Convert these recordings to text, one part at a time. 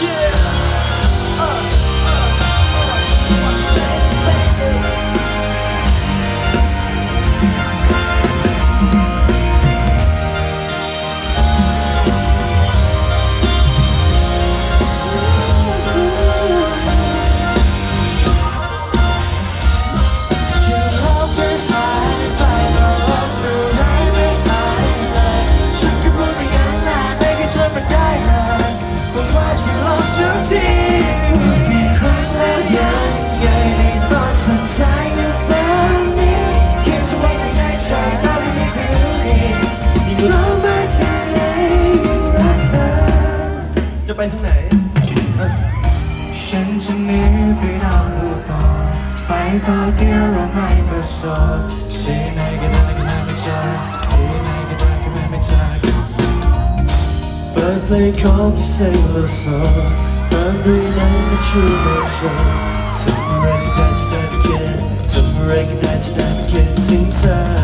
shit. ไปทางไหนอะฉันจะหนีไปดาวเธอก่อนไปต่อเดียวเราไม่ประสบที่ไหนก็ได้ก็ได้ไม่เจอที่ไหนก็ได้ก็ได้ไม่เจอเปิดเพลงของพิเศษและสดฟังด้วยนั้นไม่ชูไม่ชอบทำอะไรก็ได้จะได้ไม่คิดทำอะไรก็ได้จะได้ไม่คิดถึงเธอ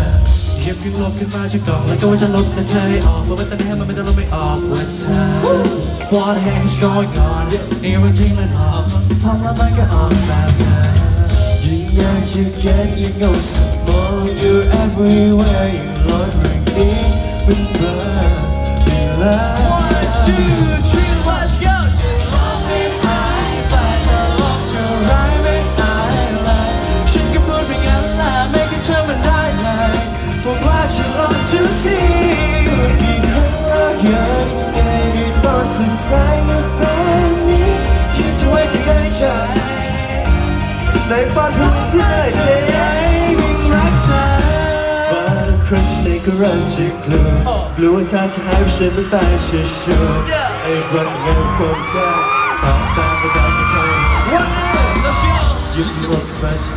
หยิบขึ้นลบขึ้นมาจากกล่องแล้วก็ว่าจะลบแต่เธอให้ออกเพราะว่าตอนนี้มันไม่ได้ลบไม่ออกวันเธอ What the heck is going on นี่มันจริงมันออกพอแล้วมันก็ออกแบบนั้น ยิ่งอยากจะ get ยิ่งเอาสมอง you're everywhere จในฝันทุกที่ได้เสียยิ่งรักเธอบางครั้งในก็ริ่มจะกลัวกลัวเธอจะหายไปฉันต้องตายเชื่อชัวไอ้รักงานคนแค่ตองตามไปได้ไม่เคย Let's go ยึดหมดมา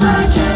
my